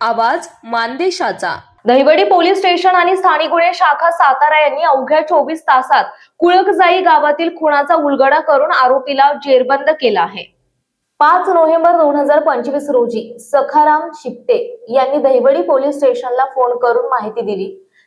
आवाज मानदेशाचा. Dahiwadi police station आणि स्थानिक गुन्हे शाखा सातारा यांनी अवघ्या चोवीस तासात कुळकजाई गावातील खुनाचा उलगडा करून आरोपीला जेरबंद केला आहे. पाच नोव्हेंबर दोन हजार पंचवीस रोजी सखाराम शिप्ते यांनी दहिवडी पोलीस स्टेशनला फोन करून माहिती दिली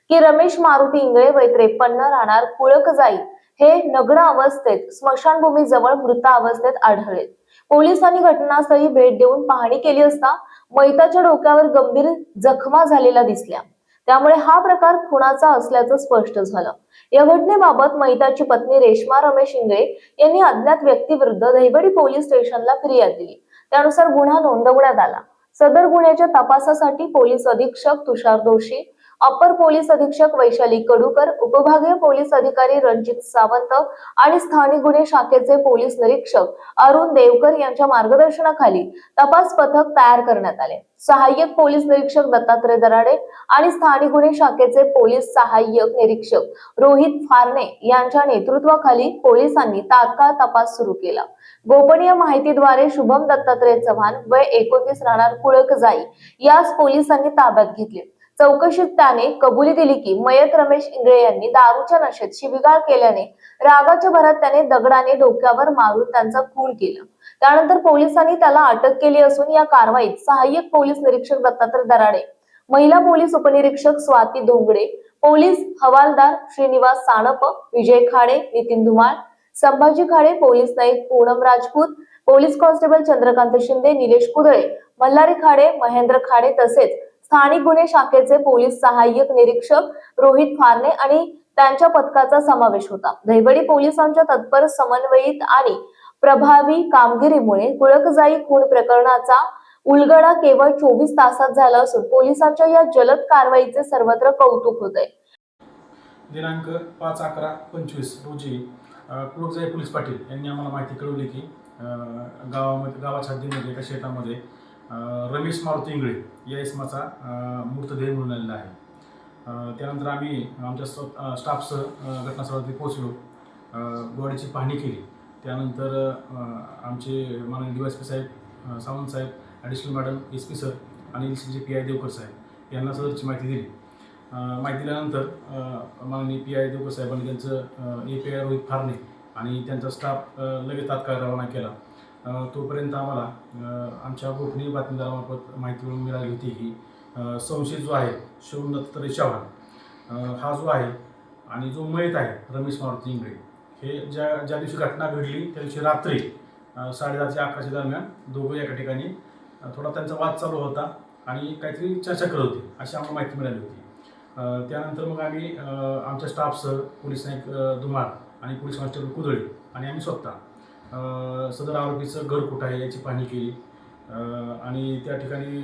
की रमेश मारुती इंगळे वय त्रेपन्न राहणार कुळकजाई हे नग्न अवस्थेत स्मशानभूमीजवळ मृत अवस्थेत आढळले. पोलिसांनी घटनास्थळी भेट देऊन पाहणी केली असता मैताच्या डोक्यावर गंभीर जखमा झालेल्या दिसल्या. त्यामुळे हा प्रकार खुनाचा असल्याचं स्पष्ट झालं. या घटनेबाबत मैताची पत्नी रेश्मा रमेश इंगळे यांनी अज्ञात व्यक्तीविरुद्ध दहिवडी पोलीस स्टेशनला फिर्याद दिली. त्यानुसार गुन्हा नोंदवण्यात आला. सदर गुन्ह्याच्या तपासासाठी पोलीस अधीक्षक तुषार दोशी अपर पोलीस अधीक्षक वैशाली कडूकर उपभागीय पोलीस अधिकारी रणजित सावंत आणि स्थानिक गुन्हे शाखेचे पोलीस निरीक्षक अरुण देवकर यांच्या मार्गदर्शनाखाली तपास पथक तयार करण्यात आले. सहाय्यक पोलीस निरीक्षक दत्तात्रय दराडे आणि स्थानिक गुन्हे शाखेचे पोलीस सहाय्यक निरीक्षक रोहित फारणे यांच्या नेतृत्वाखाली पोलिसांनी तात्काळ तपास सुरू केला. गोपनीय माहितीद्वारे शुभम दत्तात्रय चव्हाण वय एकोणतीस राहणार कुळकजाई यास पोलिसांनी ताब्यात घेतले. चौकशीत त्याने कबुली दिली की मयत रमेश इंगळे यांनी दारूच्या नशेत शिबिगाळ केल्याने रागाच्या भरात त्याने दगडाने डोक्यावर मारून त्यांचा खून केला. त्यानंतर पोलिसांनी त्याला अटक केली असून या कारवाईत सहाय्यक पोलीस निरीक्षक दत्तात्रय दराडे महिला पोलीस उपनिरीक्षक स्वाती धोंगडे पोलीस हवालदार श्रीनिवास सानप विजय खाडे नितीन धुमाळ संभाजी खाडे पोलीस नाईक पूनम राजपूत पोलीस कॉन्स्टेबल चंद्रकांत शिंदे निलेश कुदळे मल्हारी खाडे महेंद्र खाडे तसेच स्थानिक गुन्हे शाखेचे पोलीस सहाय्यक निरीक्षक रोहित फारणे आणि त्यांच्या पथकाचा समावेश होता. दहिवडी पोलिसांच्या तत्पर समन्वयित आणि प्रभावी कामगिरीमुळे कुळकजाई खून प्रकरणाचा उलगडा केवळ चोवीस तासात झाला असून पोलिसांच्या या जलद कारवाईचे सर्वत्र कौतुक होत आहे दिनांक पाच अकरा पंचवीस रोजी कुळकजाई पोलीस पाटील यांनी आम्हाला माहिती कळवली की गावामध्ये गावाच्या हद्दीमध्ये एका शेतामध्ये रमेश मारुती इंगळे या इसमाचा मृतदेह मिळून आलेला आहे त्यानंतर आम्ही आमच्या स्व- स्टाफसह घटनास्थळावरती पोहोचलो. अ, बॉडीची पाहणी केली. त्यानंतर आमचे माननीय डी वाय पी साहेब सावंत साहेब additional madam S P sir आणि L C P I Devkar साहेब यांना सदरची माहिती दिली. माहिती दिल्यानंतर माननीय पी आय देवकर साहेबांनी त्यांचं A P I Rohit Pharne आणि त्यांचा स्टाफ लगेच तात्काळ रवाना केला. तोपर्यंत आम्हाला आमच्या गोपनीय बातमीदारामार्फत माहिती मिळून मिळाली होती की संशयित जो आहे शिवम दत्तात्रय चव्हाण. हा जो आहे आणि जो मयत आहे रमेश मारुती इंगळे हे ज्या ज्या दिवशी घटना घडली त्या दिवशी रात्री साडेदहा ते अकराच्या दरम्यान दोघं एका ठिकाणी थोडा त्यांचा वाद चालू होता आणि काहीतरी चर्चा करत होती अशी आम्हाला माहिती मिळाली होती. त्यानंतर मग आम्ही आमच्या स्टाफसह पोलीस नाईक धुमाळ आणि पोलीस कॉन्स्टेबल कुदळी आणि आम्ही स्वतः सदर आरोपीचं घर कुठं आहे याची पाहणी केली. आणि त्या ठिकाणी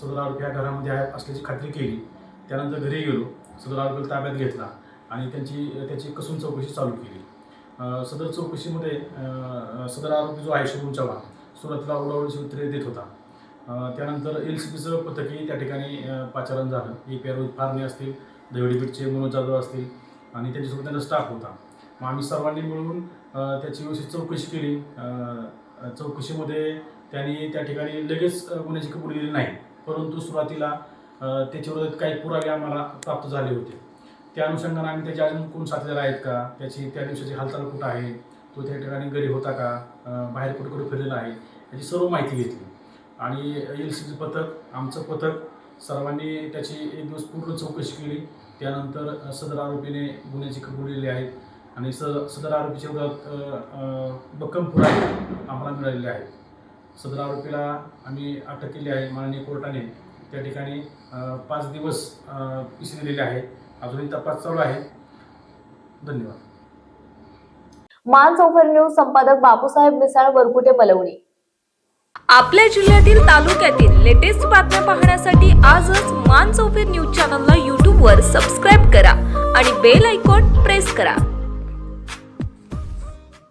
सदर आरोपी ह्या घरामध्ये आहे असल्याची खात्री केली. त्यानंतर घरी गेलो. सदर आरोपीला ताब्यात घेतला आणि त्यांची त्याची कसून चौकशी चालू केली. सदर चौकशीमध्ये सदर आरोपी जो आहे शुभम चव्हाण सुरुवातीला ओलावळीची उत्तरे देत होता. त्यानंतर एल सी पीचं पथकही त्या ठिकाणी पाचारण झालं. A P R Rohit Pharne असतील देवडी मनोज जाधव असतील आणि त्यांच्यासोबत त्यांचा स्टाफ होता. मग आम्ही सर्वांनी मिळून त्याची व्यवस्थित चौकशी केली. चौकशीमध्ये त्यांनी त्या ठिकाणी लगेच गुन्ह्याची कबुली दिली नाही. परंतु सुरुवातीला त्याच्याविरोधात काही पुरावे आम्हाला प्राप्त झाले होते. त्या अनुषंगाने आम्ही त्याचे अजून कोण साथीदार आहेत का? त्याची त्या दिवसाची हालचाल कुठं आहे? तो त्या ठिकाणी घरी होता का? बाहेर कुठे कुठे फिरलेला आहे? याची सर्व माहिती घेतली. आणि एल सी पथक आमचं पथक सर्वांनी त्याची एक दिवस पूर्ण चौकशी केली. त्यानंतर सदर आरोपीने गुन्ह्याची कबुली दिली आहेत आणि स सदर आरोपीच्या विरोधात भक्कम पुरावे आम्हाला मिळालेले आहेत. सदर आरोपीला आम्ही अटक केली आहे माननीय कोर्टाने. त्या ठिकाणी पाच दिवस पीसी दिलेले आहे अजूनही तपास चालू आहे. धन्यवाद. मान चौफर न्यूज संपादक बापूसाहेब मिसाळ वरकुटे बलवणी आपल्या जिल्ह्यातील तालुक्यातील लेटेस्ट बातम्या पाहण्यासाठी आजच मान चौफेर न्यूज चॅनलला यूट्यूबवर सबस्क्राईब करा आणि बेल आयकॉन प्रेस करा.